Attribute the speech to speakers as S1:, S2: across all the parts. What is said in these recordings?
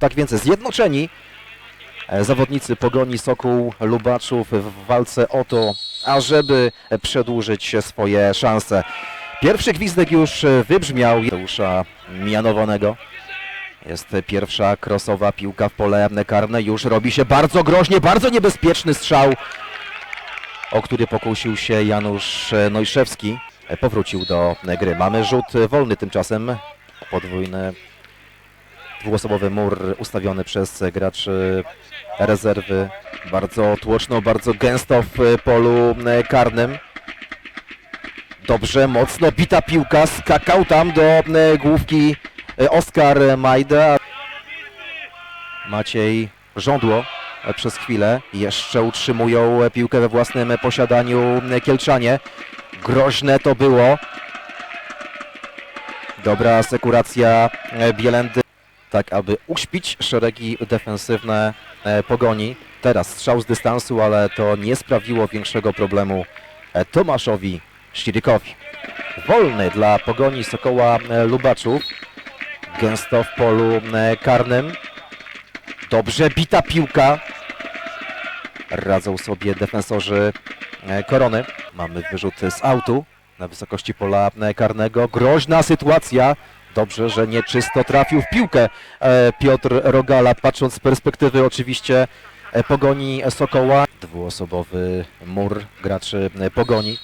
S1: Tak więc zjednoczeni e, zawodnicy Pogoni Sokół Lubaczów w walce o to, ażeby przedłużyć swoje szanse. Pierwszy gwizdek już wybrzmiał Mateusza Mianowanego. Jest pierwsza krosowa piłka w pole karne. Już robi się bardzo groźnie, bardzo niebezpieczny strzał, o który pokusił się Janusz Nojszewski. Powrócił do gry. Mamy rzut wolny tymczasem. Podwójny dwuosobowy mur ustawiony przez graczy rezerwy. Bardzo tłoczno, bardzo gęsto w polu karnym. Dobrze, mocno bita piłka, skakał tam do e, główki e, Oskar Majda. Maciej Żądło e, przez chwilę. Jeszcze utrzymują e, piłkę we własnym posiadaniu e, Kielczanie. Groźne to było. Dobra asekuracja e, Bielendy, tak aby uśpić szeregi defensywne e, Pogoni. Teraz strzał z dystansu, ale to nie sprawiło większego problemu e, Tomaszowi Ścirykowi. Wolny dla Pogoni Sokoła e, Lubaczów. Gęsto w polu karnym. Dobrze bita piłka. Radzą sobie defensorzy Korony. Mamy wyrzut z autu na wysokości pola karnego. Groźna sytuacja. Dobrze, że nieczysto trafił w piłkę e, Piotr Rogala, patrząc z perspektywy oczywiście e, Pogoni Sokoła. Dwuosobowy mur graczy e, Pogoni.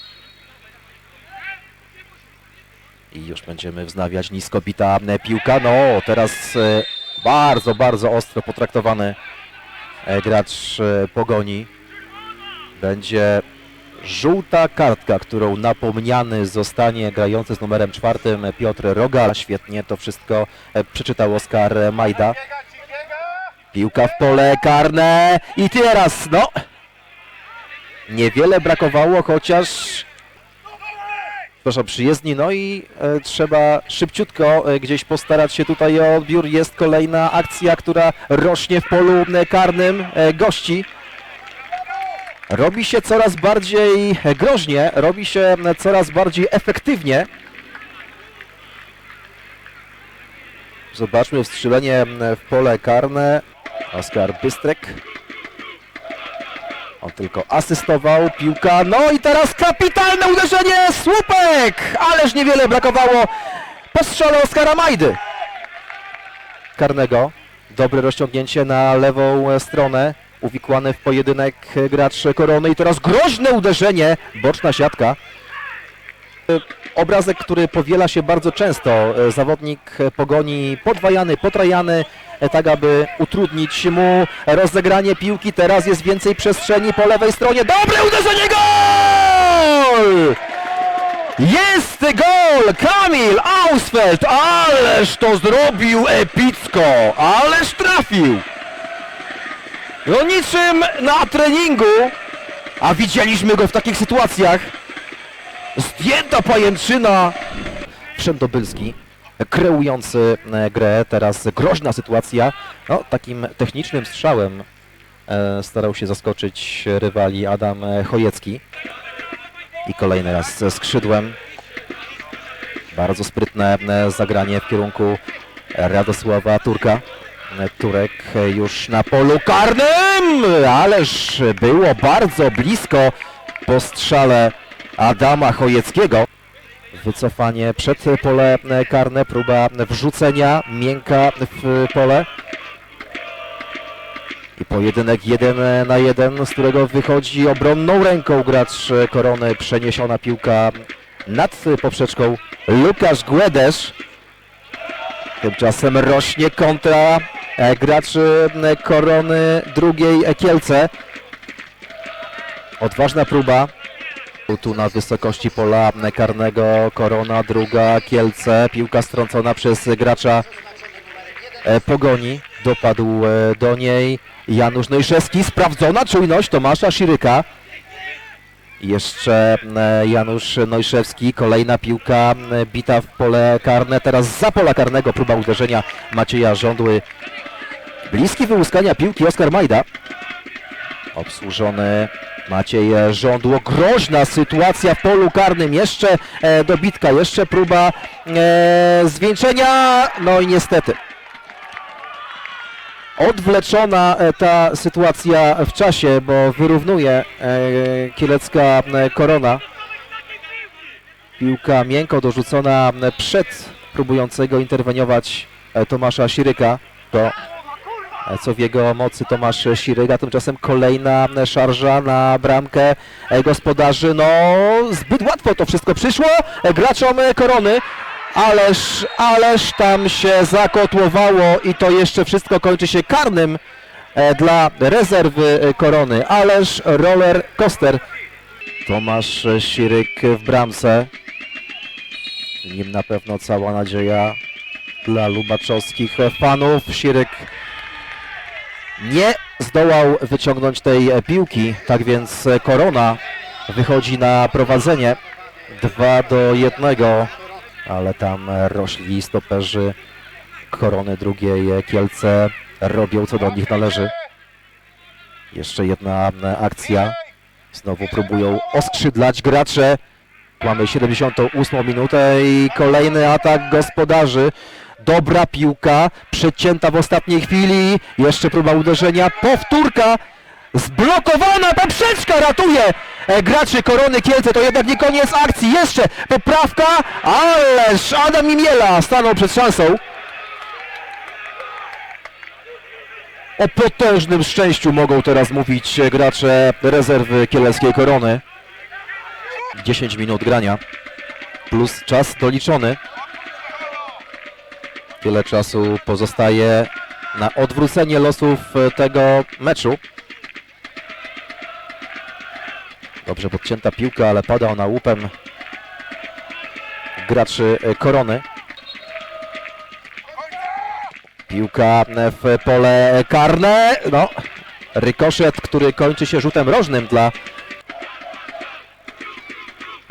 S1: I już będziemy wznawiać nisko bita piłka. No, teraz bardzo, bardzo ostro potraktowany gracz Pogoni. Będzie żółta kartka, którą napomniany zostanie grający z numerem czwartym Piotr Rogal. Świetnie to wszystko e, przeczytał Oskar Majda. Piłka w pole karne i teraz, no, niewiele brakowało, chociaż przepraszam, przyjezdni, no i e, trzeba szybciutko e, gdzieś postarać się tutaj o odbiór. Jest kolejna akcja, która rośnie w polu karnym e, gości. Robi się coraz bardziej groźnie, robi się coraz bardziej efektywnie. Zobaczmy wstrzelenie w pole karne. Oskar Bystrek. On tylko asystował, piłka, no i teraz kapitalne uderzenie, słupek! Ależ niewiele brakowało po strzale Oskara Majdy. Karnego, dobre rozciągnięcie na lewą stronę, uwikłany w pojedynek e, gracz Korony i teraz groźne uderzenie, boczna siatka. E, Obrazek, który powiela się bardzo często, e, zawodnik pogoni podwajany, potrajany, tak aby utrudnić mu rozegranie piłki. Teraz jest więcej przestrzeni po lewej stronie. Dobre uderzenie, gol! Jest gol! Kamil Ausfeld! Ależ to zrobił epicko! Ależ trafił! No niczym na treningu, a widzieliśmy go w takich sytuacjach. Zdjęta pajęczyna! Wszędobylski kreujący e, grę, teraz groźna sytuacja. No, takim technicznym strzałem e, starał się zaskoczyć rywali Adam Chojecki. I kolejny raz skrzydłem. Bardzo sprytne e, zagranie w kierunku Radosława Turka. Turek już na polu karnym, ależ było bardzo blisko po strzale Adama Chojeckiego. Wycofanie przed pole karne, próba wrzucenia miękka w pole. I pojedynek jeden na jeden, z którego wychodzi obronną ręką gracz Korony. Przeniesiona piłka nad poprzeczką Łukasz Guedes. Tymczasem rośnie kontra e, graczy e, Korony drugiej Kielce. Odważna próba. Tu na wysokości pola karnego Korona, druga Kielce. Piłka strącona przez gracza e, Pogoni. Dopadł do niej Janusz Nojszewski. Sprawdzona czujność Tomasza Sziryka. Jeszcze e, Janusz Nojszewski, kolejna piłka bita w pole karne, teraz za pola karnego próba uderzenia Macieja Żądły. Bliski wyłuskania piłki Oskar Majda. Obsłużony Maciej Żądło, groźna sytuacja w polu karnym, jeszcze e, dobitka, jeszcze próba e, zwieńczenia, no i niestety. Odwleczona e, ta sytuacja w czasie, bo wyrównuje e, kielecka e, korona. Piłka miękko dorzucona przed próbującego interweniować Tomasza Siryka. To co w jego mocy Tomasz Siryga. Tymczasem kolejna szarża na bramkę gospodarzy. No zbyt łatwo to wszystko przyszło graczom korony. Ależ, ależ tam się zakotłowało i to jeszcze wszystko kończy się karnym e, dla rezerwy e, korony. Ależ roller coaster. Tomasz Siryk w bramce. Nim na pewno cała nadzieja dla lubaczowskich fanów. Siryk nie zdołał wyciągnąć tej piłki, tak więc Korona wychodzi na prowadzenie 2 do 1, ale tam rośli stoperzy Korony drugiej Kielce robią co do nich należy. Jeszcze jedna e, akcja. Znowu próbują oskrzydlać gracze. Mamy 78 minutę i kolejny atak gospodarzy. Dobra piłka, przecięta w ostatniej chwili. Jeszcze próba uderzenia, powtórka. Zblokowana poprzeczka ratuje graczy Korony Kielce. To jednak nie koniec akcji. Jeszcze poprawka, ależ Adam Imiela stanął przed szansą. O potężnym szczęściu mogą teraz mówić e, gracze rezerwy kieleckiej Korony. 10 minut grania plus czas doliczony. Tyle czasu pozostaje na odwrócenie losów e, tego meczu. Dobrze podcięta piłka, ale pada ona łupem graczy e, Korony. Piłka w pole karne. No, rykoszet, który kończy się rzutem rożnym dla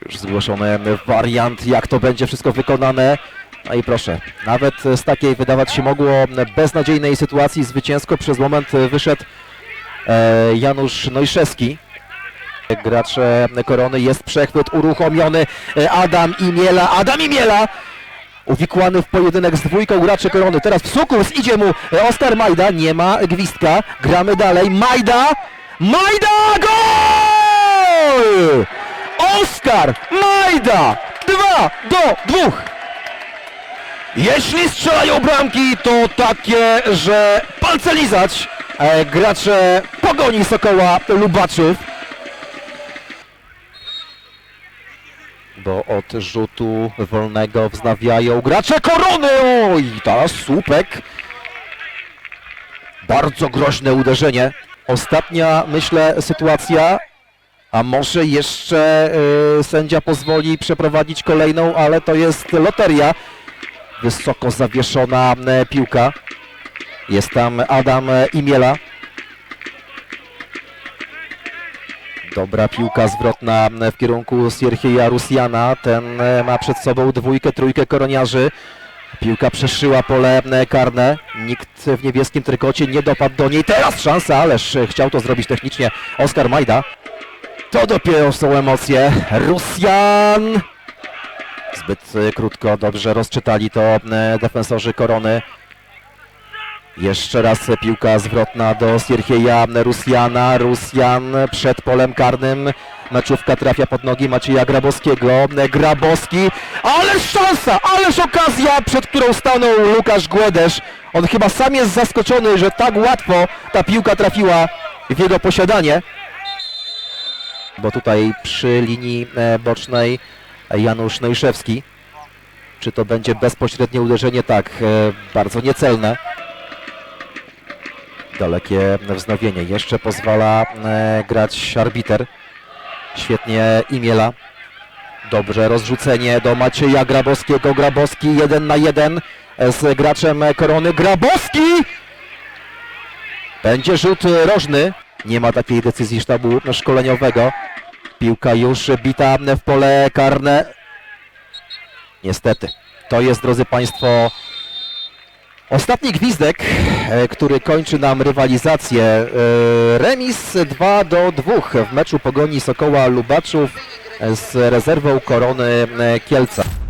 S1: już zgłoszony wariant, jak to będzie wszystko wykonane. No i proszę, nawet z takiej wydawać się mogło beznadziejnej sytuacji zwycięsko przez moment wyszedł e, Janusz Nojszewski. Gracze Korony, jest przechwyt uruchomiony, e, Adam Imiela, Adam Imiela! Uwikłany w pojedynek z dwójką graczy Korony. Teraz w sukurs idzie mu e, Oskar Majda, nie ma gwizdka, gramy dalej, Majda! Majda, gol! Oskar Majda! 2 do 2! Jeśli strzelają bramki, to takie, że palce lizać. E, gracze Pogoni Sokoła Lubaczów. Bo od rzutu wolnego wznawiają gracze Korony. Oj, teraz słupek. Bardzo groźne uderzenie. Ostatnia, myślę, sytuacja. A może jeszcze y, sędzia pozwoli przeprowadzić kolejną, ale to jest loteria. Wysoko zawieszona e, piłka. Jest tam Adam e, Imiela. Dobra piłka zwrotna w kierunku Sierhieja Rusjana. Ten e, ma przed sobą dwójkę, trójkę koroniarzy. Piłka przeszyła pole e, karne. Nikt w niebieskim trykocie nie dopadł do niej. Teraz szansa, ależ e, chciał to zrobić technicznie Oskar Majda. To dopiero są emocje. Rusjan! Zbyt krótko, dobrze rozczytali to defensorzy Korony. Jeszcze raz piłka zwrotna do Sierhieja Rusjana. Rusjan przed polem karnym. Meczówka trafia pod nogi Macieja Grabowskiego. Grabowski, ależ szansa, ależ okazja, przed którą stanął Łukasz Głedesz. On chyba sam jest zaskoczony, że tak łatwo ta piłka trafiła w jego posiadanie. Bo tutaj przy linii e, bocznej Janusz Nojszewski. Czy to będzie bezpośrednie uderzenie? Tak, e, bardzo niecelne. Dalekie wznowienie. Jeszcze pozwala e, grać arbiter. Świetnie Imiela. Dobrze rozrzucenie do Macieja Grabowskiego. Grabowski jeden na jeden z graczem Korony. Grabowski! Będzie rzut rożny. Nie ma takiej decyzji sztabu szkoleniowego. Piłka już bita w pole karne. Niestety. To jest, drodzy Państwo, ostatni gwizdek, e, który kończy nam rywalizację. E, Remis 2 do 2 w meczu Pogoni Sokoła Lubaczów z rezerwą Korony e, Kielca.